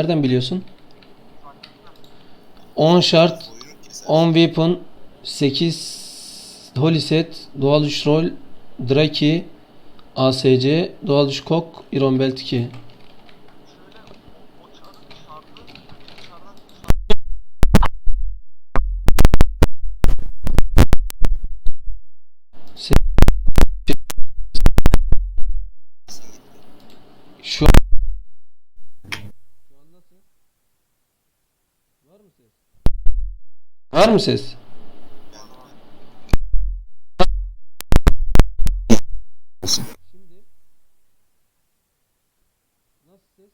Nereden biliyorsun? 10 şart, Oyunun kilise. 10 weapon, 8 holy set, doğal güç rol, Draki, ASC, doğal güç kok, Iron Belt 2. Var mı ses? Şimdi nasıl ses?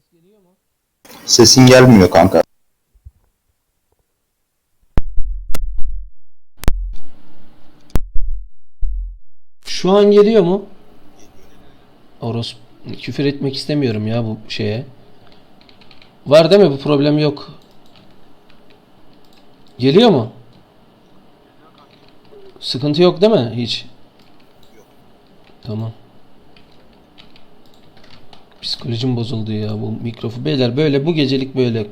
Ses geliyor mu? Sesin gelmiyor kanka. Şu an geliyor mu? Oros küfür etmek istemiyorum ya bu şeye. Var değil mi? Bu problem yok. Geliyor mu? Sıkıntı yok değil mi? Hiç. Tamam. Psikolojim bozuldu ya bu mikrofon. Beyler böyle bu gecelik böyle.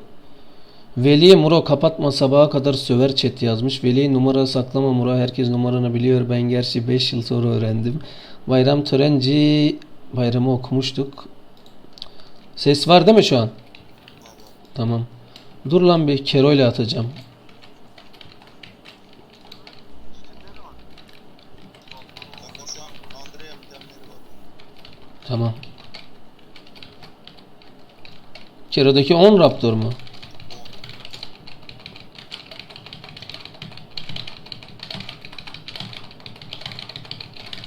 Veli Muro kapatma sabaha kadar söver chat yazmış. Veli numara saklama Muro herkes numaranı biliyor. Ben gerçi 5 yıl sonra öğrendim. Bayram Törenci bayramı okumuştuk. Ses var değil mi şu an? Tamam. Dur lan bir Kero atacağım. Tamam. Kero'daki 10 Raptor mu?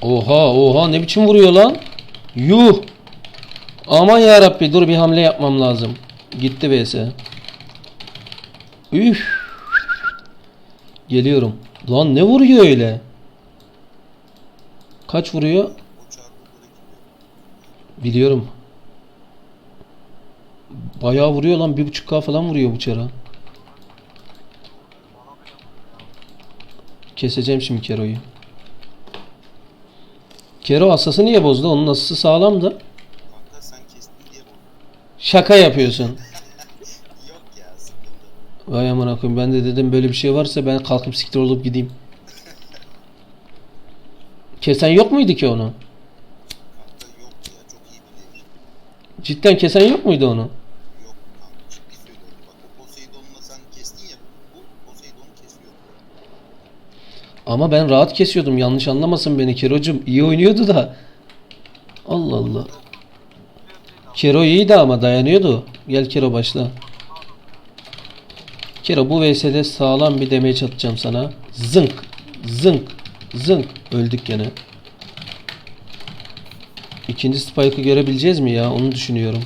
Oha oha ne biçim vuruyor lan? Yuh. Aman ya Rabbi dur bir hamle yapmam lazım. Gitti vs. Üf. Geliyorum. Lan ne vuruyor öyle? Kaç vuruyor? Biliyorum. Bayağı vuruyor lan. Bir buçuk K falan vuruyor bu çara. Keseceğim şimdi Kero'yu. Kero asası niye bozdu? Onun asası diye bu. Şaka yapıyorsun. Vay amına koyayım. Ben de dedim böyle bir şey varsa ben kalkıp siktir olup gideyim. Kesen yok muydu ki onu? Cidden kesen yok muydu onu? Yok kanka ciddi söylüyorum. Bak o Poseidon'la sen kestin ya. Bu Poseidon'u kesiyor. Ama ben rahat kesiyordum. Yanlış anlamasın beni. Kero'cum iyi oynuyordu da. Allah Allah. Kero iyiydi ama dayanıyordu. Gel Kero başla. Kero bu VS'de sağlam bir damage atacağım sana. Zınk. Zınk. Zınk. Öldük gene. İkinci spike'ı görebileceğiz mi ya? Onu düşünüyorum.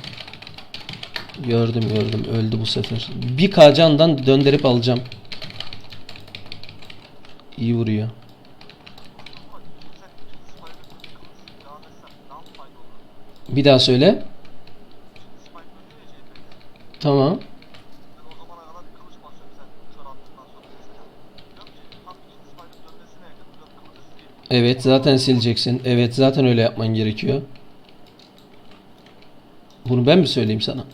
Gördüm gördüm. Öldü bu sefer. Bir K candan döndürüp alacağım. İyi vuruyor. Bir daha söyle. Tamam. Evet zaten sileceksin. Evet zaten öyle yapman gerekiyor. Bunu ben mi söyleyeyim sana?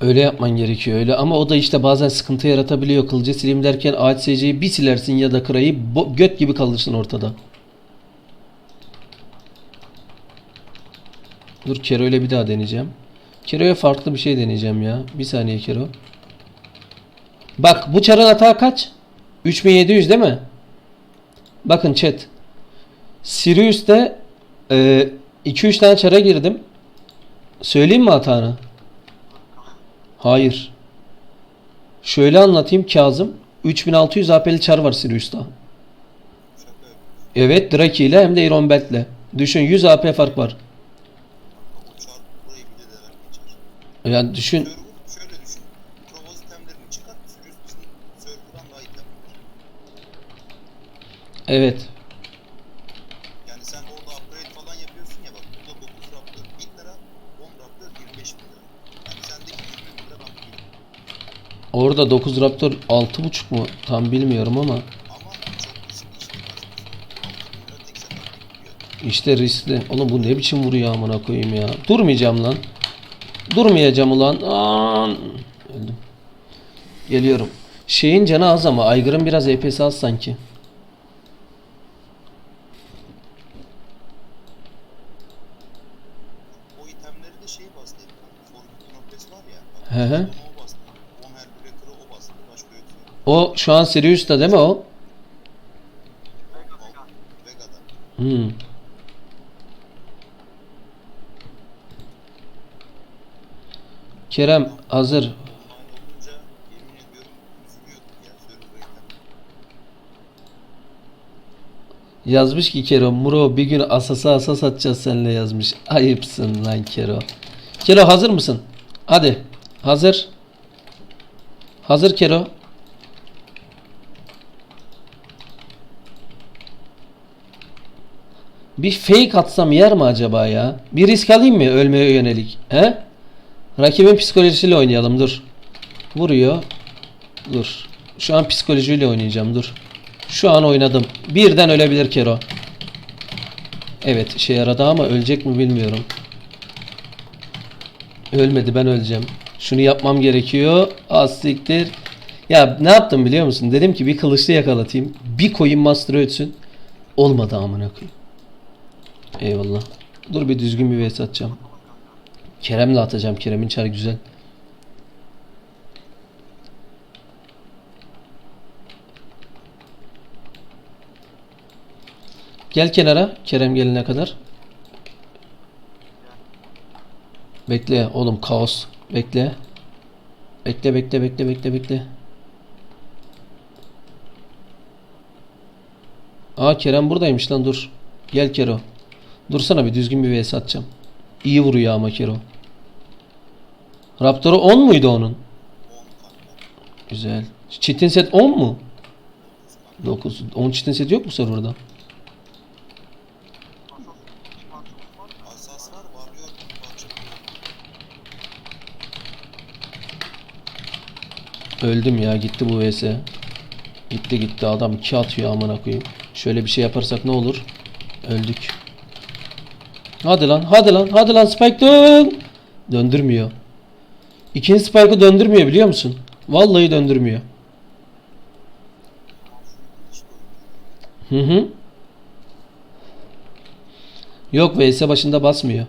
Öyle yapman gerekiyor öyle ama o da işte bazen sıkıntı yaratabiliyor. Kılıcı sileyim derken ACC'yi bir silersin ya da kırayı göt gibi kalırsın ortada. Dur Kero ile bir daha deneyeceğim. Kero'ya farklı bir şey deneyeceğim ya. Bir saniye Kero. Bak bu çarın hata kaç? 3700 değil mi? Bakın chat. Sirius'te 2-3 tane çara girdim. Söyleyeyim mi hatanı? Hayır. Şöyle anlatayım Kazım. 3600 AP'li çar var Sirius'ta. Evet Draki ile hem de Iron Belt'le. Düşün 100 AP fark var. Yani düşün Server şöyle düşün. Provaz itemlerini çıkart. Sirius bizim serverdan daha item var. evet. Yani sen orada upgrade falan yapıyorsun ya bak burada 9 Raptor 1000 lira, 10 Raptor 25 bin lira. Yani sendeki 20 bin lira ben biliyorum. Orada 9 Raptor 6.5 mu? Tam bilmiyorum ama işte. 6 bin lira tek seferde gidiyor. işte riskli. Oğlum bu ne biçim vuruyor amına koyayım ya. Durmayacağım lan. Durmayacağım ulan. An. Öldüm. Geliyorum. Şeyin canı az ama Aygır'ın biraz EP'si az sanki. O itemleri de şey bastı. Forbidden Opes var ya. Bak, Hı hı. onu o bastı. On her Breaker'ı o bastı. Başka yok. O şu an Sirius'ta değil mi o? Hmm. Kerem hazır. Yazmış ki Kero Muro bir gün asasa asas atacağız seninle yazmış. Ayıpsın lan Kero. Kero hazır mısın? Hadi. Hazır. Hazır Kero. Bir fake atsam yer mi acaba ya? Bir risk alayım mı ölmeye yönelik? He? Rakibin psikolojisiyle oynayalım dur. Vuruyor. Dur. Şu an psikolojiyle oynayacağım dur. Şu an oynadım. Birden ölebilir Kero. Evet işe yaradı ama ölecek mi bilmiyorum. Ölmedi ben öleceğim. Şunu yapmam gerekiyor. Az siktir. Ya ne yaptım biliyor musun? Dedim ki bir kılıçlı yakalatayım. Bir koyun master'ı ötsün. Olmadı amına koyayım. Eyvallah. Dur bir düzgün bir vs atacağım. Kerem'le atacağım. Kerem'in çar güzel. Gel kenara. Kerem gelene kadar. Bekle oğlum kaos. Bekle. Bekle bekle bekle bekle bekle. Aa Kerem buradaymış lan dur. Gel Kero. Dursana bir düzgün bir vs atacağım. İyi vuruyor ama Kero. Raptor'u 10 muydu onun? 10 kanka. Güzel. Çitin set 10 mu? 9. 10 çitin set yok mu serverda? Öldüm ya gitti bu vs. Gitti gitti adam 2 atıyor amına koyayım. Şöyle bir şey yaparsak ne olur? Öldük. Hadi lan hadi lan hadi lan Spike dön. Döndürmüyor. İkinci Spike'ı döndürmüyor biliyor musun? Vallahi döndürmüyor. Hı hı. Yok vs başında basmıyor.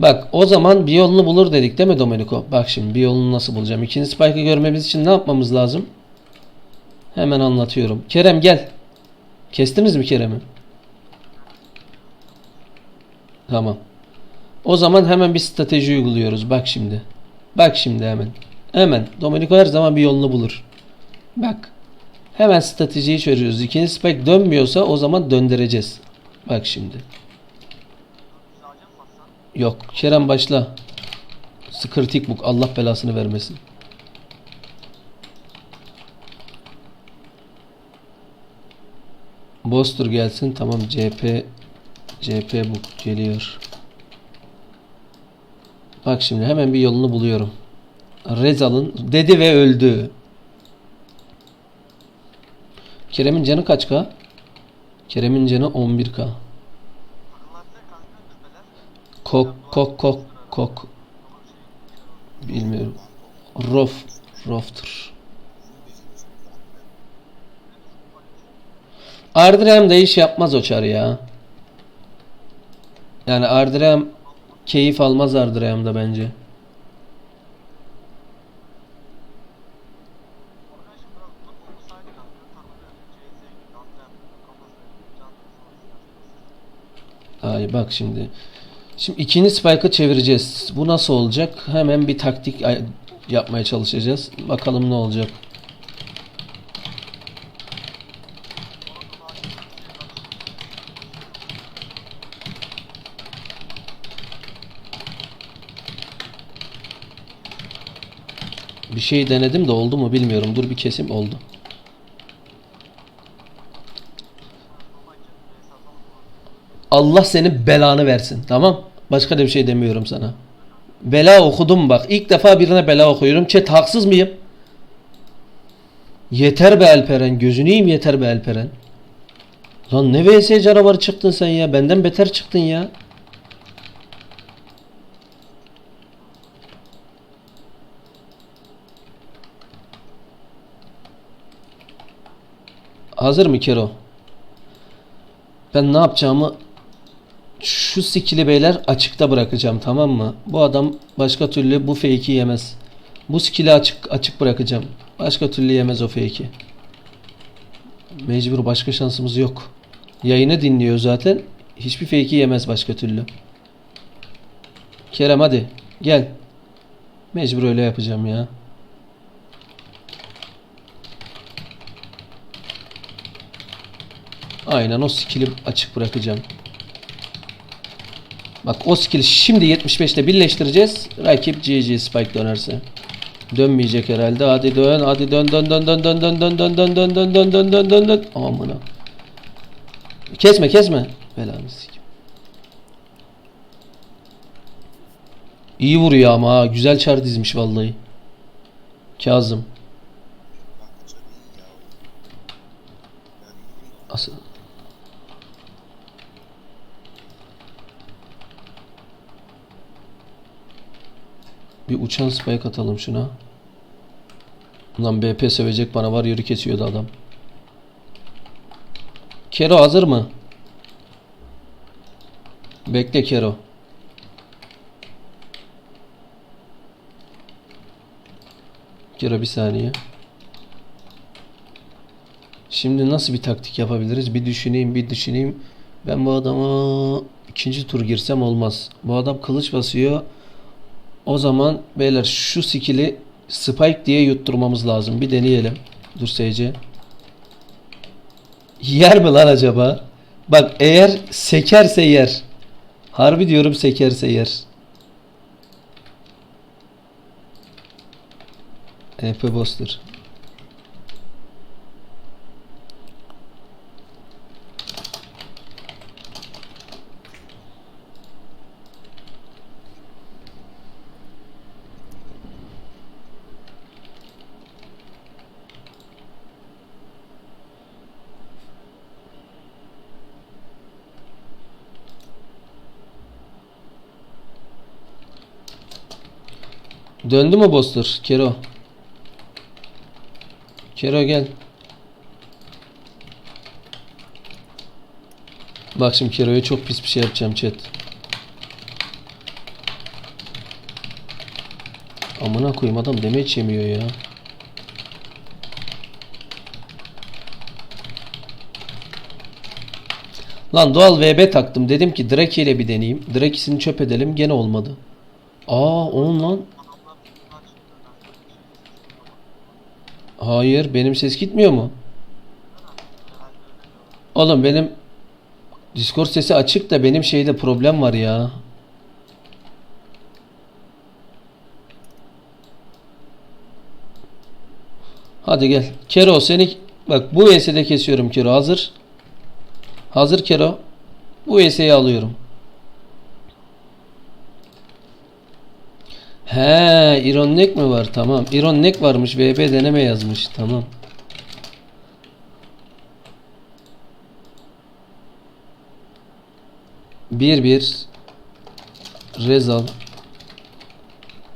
Bak o zaman bir yolunu bulur dedik değil mi Domenico? Bak şimdi bir yolunu nasıl bulacağım? İkinci spike'ı görmemiz için ne yapmamız lazım? Hemen anlatıyorum. Kerem gel. Kestiniz mi Kerem'i? Tamam. O zaman hemen bir strateji uyguluyoruz. Bak şimdi. Bak şimdi hemen. Hemen. Domenico her zaman bir yolunu bulur. Bak. Hemen stratejiyi çözüyoruz. İkinci spike dönmüyorsa o zaman döndüreceğiz. Bak şimdi. Yok. Kerem başla. Kritik book. Allah belasını vermesin. Boster gelsin. Tamam. CP CP book geliyor. Bak şimdi hemen bir yolunu buluyorum. Rezal'ın dedi ve öldü. Kerem'in canı kaç k? Kerem'in canı 11k. Kok kok kok kok. Bilmiyorum. Rof. Roftur. Ardrem de iş yapmaz o çarı ya. Yani Ardrem keyif almaz Ardrem'de bence. Ay bak şimdi. Şimdi ikinci spike'ı çevireceğiz. Bu nasıl olacak? Hemen bir taktik ay- yapmaya çalışacağız. Bakalım ne olacak. Bir şey denedim de oldu mu bilmiyorum. Dur bir kesim oldu. Allah senin belanı versin. Tamam? Başka da bir şey demiyorum sana. Bela okudum bak. İlk defa birine bela okuyorum. Chat haksız mıyım? Yeter be Alperen. Gözünü yeter be Alperen. Lan ne vs canavarı çıktın sen ya. Benden beter çıktın ya. Hazır mı Kero? Ben ne yapacağımı şu skill'i beyler açıkta bırakacağım tamam mı? Bu adam başka türlü bu fake'i yemez. Bu skill'i açık açık bırakacağım. Başka türlü yemez o fake'i. Mecbur başka şansımız yok. Yayını dinliyor zaten. Hiçbir fake'i yemez başka türlü. Kerem hadi gel. Mecbur öyle yapacağım ya. Aynen o skill'i açık bırakacağım. Bak o skill'i şimdi 75'te birleştireceğiz. Rakip GG spike dönerse. Dönmeyecek herhalde. Hadi dön. Hadi dön dön dön dön dön dön dön dön dön dön dön dön dön dön dön. Amına. Kesme kesme. Belanı. İyi vuruyor ama ha. Güzel çar dizmiş vallahi. Kazım. Kanka çok iyi ya. Yani iyiyim de Asıl. Bir uçan spike atalım şuna. Ulan BP sövecek bana var yürü kesiyordu adam. Kero hazır mı? Bekle Kero. Kero bir saniye. Şimdi nasıl bir taktik yapabiliriz? Bir düşüneyim, bir düşüneyim. Ben bu adama ikinci tur girsem olmaz. Bu adam kılıç basıyor. O zaman beyler şu skill'i spike diye yutturmamız lazım. Bir deneyelim. Dur SC. Yer mi lan acaba? Bak eğer sekerse yer. Harbi diyorum sekerse yer. EP Boster. Döndü mü Boster? Kero. Kero gel. Bak şimdi Kero'ya çok pis bir şey yapacağım chat. Amına koyayım adam damage yemiyor ya. Lan doğal VB taktım. Dedim ki Drake ile bir deneyeyim. Drake'isini çöp edelim. Gene olmadı. Aa onun lan. Hayır benim ses gitmiyor mu? Oğlum benim Discord sesi açık da benim şeyde problem var ya. Hadi gel. Kero seni bak bu VS'de kesiyorum Kero hazır. Hazır Kero. Bu VS'yi alıyorum. He, Iron Neck mi var? Tamam. Iron Neck varmış. VB deneme yazmış. Tamam. Bir bir Rezal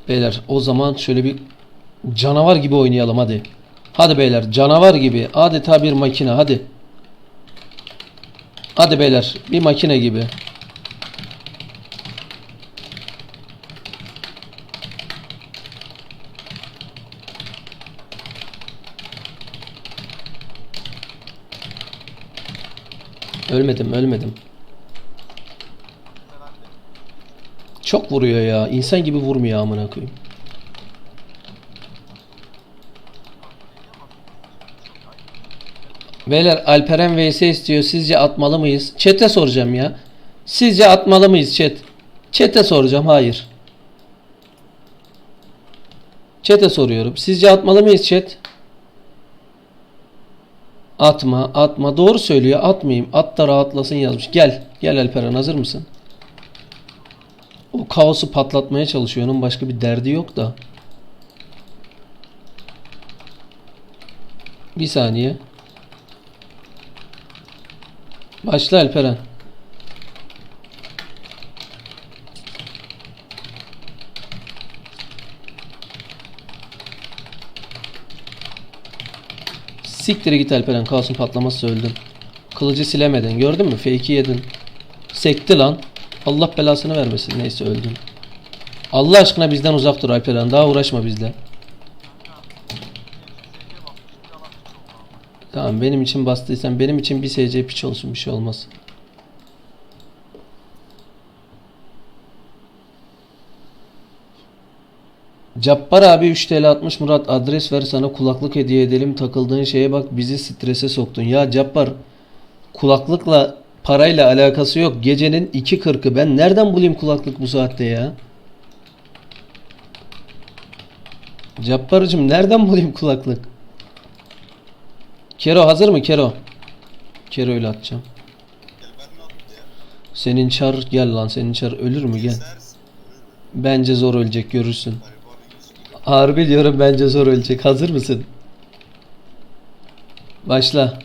Beyler o zaman şöyle bir canavar gibi oynayalım hadi. Hadi beyler canavar gibi adeta bir makine hadi. Hadi beyler bir makine gibi. Ölmedim ölmedim. Çok vuruyor ya. İnsan gibi vurmuyor amına koyayım. Beyler Alperen vs istiyor. Sizce atmalı mıyız? Chat'e soracağım ya. Sizce atmalı mıyız chat? Chat'e soracağım. Hayır. Chat'e soruyorum. Sizce atmalı mıyız chat? Atma, atma. Doğru söylüyor. Atmayayım. At da rahatlasın yazmış. Gel. Gel Alperen hazır mısın? O kaosu patlatmaya çalışıyor. Onun başka bir derdi yok da. Bir saniye. Başla Alperen. Siktir git Alperen. Kaos'un patlaması öldün. Kılıcı silemedin. Gördün mü? Fake'i yedin. Sekti lan. Allah belasını vermesin. Neyse öldün. Allah aşkına bizden uzak dur Alperen. Daha uğraşma bizle. Tamam benim için bastıysan benim için bir SC piç olsun bir şey olmaz. Cabbar abi 3 TL atmış Murat adres ver sana kulaklık hediye edelim takıldığın şeye bak bizi strese soktun. Ya Cabbar kulaklıkla parayla alakası yok. Gecenin 2.40'ı ben nereden bulayım kulaklık bu saatte ya? Cabbar'cığım nereden bulayım kulaklık? Kero hazır mı Kero? Kero ile atacağım. Senin çar gel lan senin çar ölür mü gel. Bence zor ölecek görürsün. Harbi diyorum bence zor ölecek. Hazır mısın? Başla.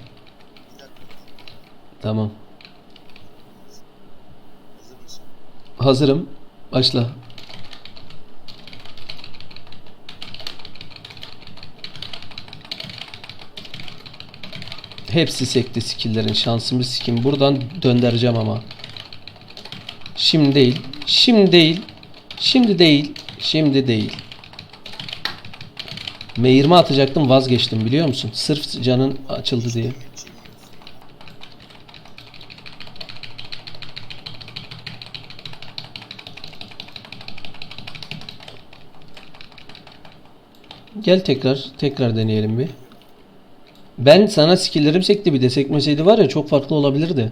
Tamam. Hazırım. Başla. Hepsi sekti skill'lerin. Şansımı sikim. Buradan döndüreceğim ama. Şimdi değil. Şimdi değil. Şimdi değil. Şimdi değil. Meyirme atacaktım vazgeçtim biliyor musun? Sırf canın açıldı diye. Gel tekrar. Tekrar deneyelim bir. Ben sana skill'lerim sekti bir de sekmeseydi var ya çok farklı olabilirdi.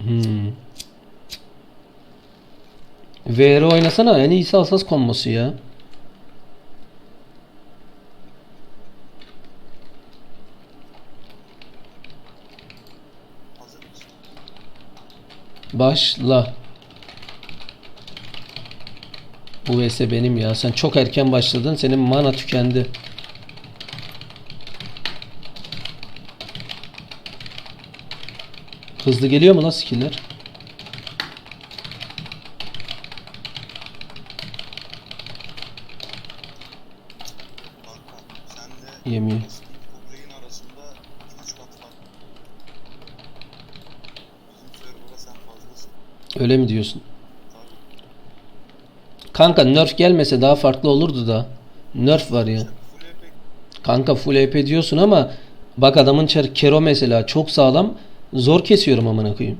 Ben VR oynasana en iyisi asas kombosu ya. Başla. Bu vs benim ya. Sen çok erken başladın. Senin mana tükendi. Hızlı geliyor mu lan skiller? Kanka sen de Yemiyor. Speed Kubrey'in arasında 2-3 kat fark. Bizim server'a sen fazlasın. Öyle mi diyorsun? Kanka nerf gelmese daha farklı olurdu da. Nerf var ya. Kanka full EP diyorsun ama bak adamın kero mesela çok sağlam. Zor kesiyorum amına koyayım.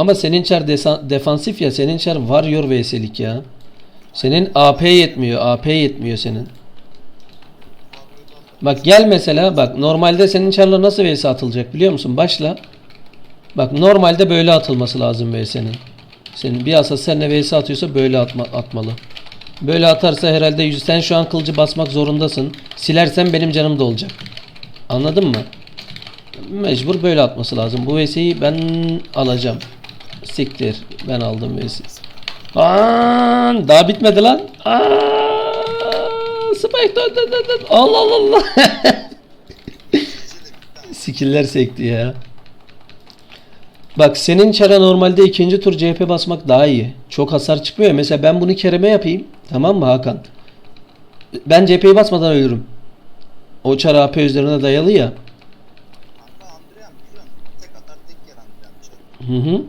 Ama senin çar defansif ya senin çar warrior vs'lik ya. Senin AP yetmiyor. AP yetmiyor senin. Bak gel mesela bak normalde senin çarla nasıl vs atılacak biliyor musun? Başla. Bak normalde böyle atılması lazım vs'nin. Senin bir asas seninle vs atıyorsa böyle atma, atmalı. Böyle atarsa herhalde yüz, sen şu an kılıcı basmak zorundasın. Silersen benim canım da olacak. Anladın mı? Mecbur böyle atması lazım. Bu vs'yi ben alacağım. Siktir. Ben aldım vs. Aa, daha bitmedi lan. Aa, Spike dön dön dön dön. Allah Allah Allah. Skiller sekti ya. Bak senin çara normalde ikinci tur CHP basmak daha iyi. Çok hasar çıkmıyor. Mesela ben bunu Kerem'e yapayım. Tamam mı Hakan? Ben CHP'yi basmadan ölürüm. O çara AP üzerine dayalı ya. Kanka Andrean biliyorsun. Tek atar tek yer Andrean. Çarı. Hı hı.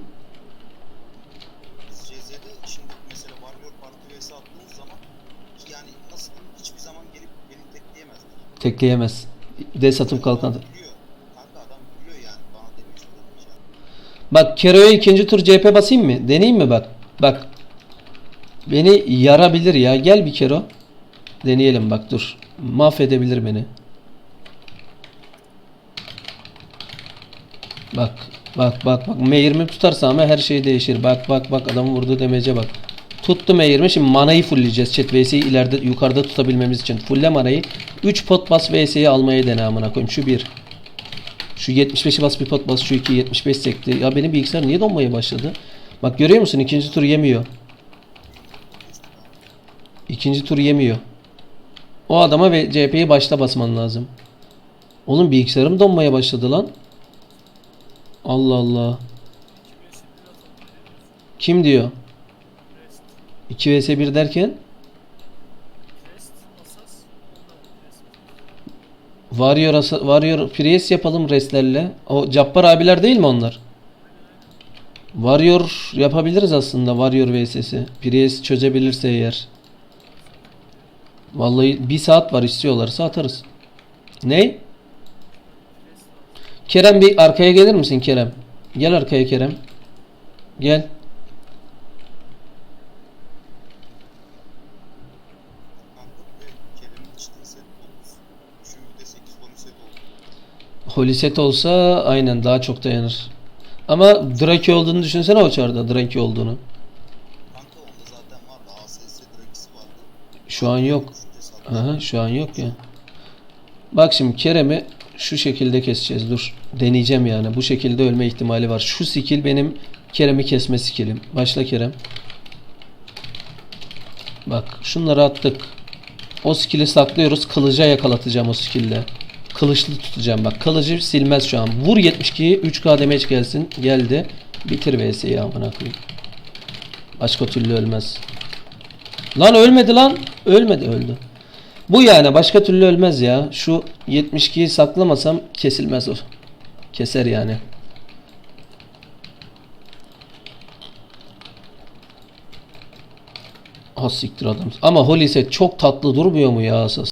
Biz CZ'de şimdi mesela Warrior Parti vs attığımız zaman yani nasıl diyeyim hiçbir zaman Tekleyemez. Des atıp kalkan. Adam gülüyor. Kanka adam gülüyor yani. Bana demiş o demiş ya. Bak Kero'ya ikinci tur CP basayım mı? Deneyeyim mi bak? Bak. Beni yarabilir ya. Gel bir Kero. Deneyelim bak dur. Mahvedebilir beni. Bak. Bak bak bak. M20 tutarsa ama her şey değişir. Bak bak bak adamın vurduğu demece bak. Tuttu M20. Şimdi manayı fullleyeceğiz. Chat VS'yi ileride yukarıda tutabilmemiz için. Fulle manayı. 3 pot bas VS'yi almayı dene amına koyayım. Şu bir. Şu 75'i bas bir pot bas şu 2 75 sekti. Ya benim bilgisayar niye donmaya başladı? Bak görüyor musun? İkinci tur yemiyor. İkinci tur yemiyor. O adama ve CHP'yi başta basman lazım. Oğlum bilgisayarım donmaya başladı lan. Allah Allah. Kim diyor? 2 vs 1 derken Warrior, Warrior Priest yapalım restlerle. O Cappar abiler değil mi onlar? Warrior yapabiliriz aslında Warrior vs'si. Priest çözebilirse eğer. Vallahi bir saat var istiyorlarsa atarız. Ne? Kerem bir arkaya gelir misin Kerem? Gel arkaya Kerem. Gel. Kanka bir de Kerem'in içtiği set 9. Şu bir de 8 konu set oldu. Holiset olsa aynen daha çok dayanır. Ama Draki olduğunu düşünsene o çarda Draki olduğunu. Kanka onda zaten vardı. ASS Drakisi vardı. Şu an yok. Aha şu an yok ya. Bak şimdi Kerem'i şu şekilde keseceğiz. Dur. Deneyeceğim yani. Bu şekilde ölme ihtimali var. Şu skill benim Kerem'i kesme skillim. Başla Kerem. Bak şunları attık. O skill'i saklıyoruz. Kılıca yakalatacağım o skill'le. Kılıçlı tutacağım bak. Kılıcı silmez şu an. Vur 72'yi 3k damage gelsin. Geldi. Bitir vs'yi amına koyayım. Başka türlü ölmez. Lan ölmedi lan. Ölmedi öldü. Bu yani başka türlü ölmez ya. Şu 72'yi saklamasam kesilmez o. Keser yani. Ha siktir adam. Ama Holy set çok tatlı durmuyor mu ya asas?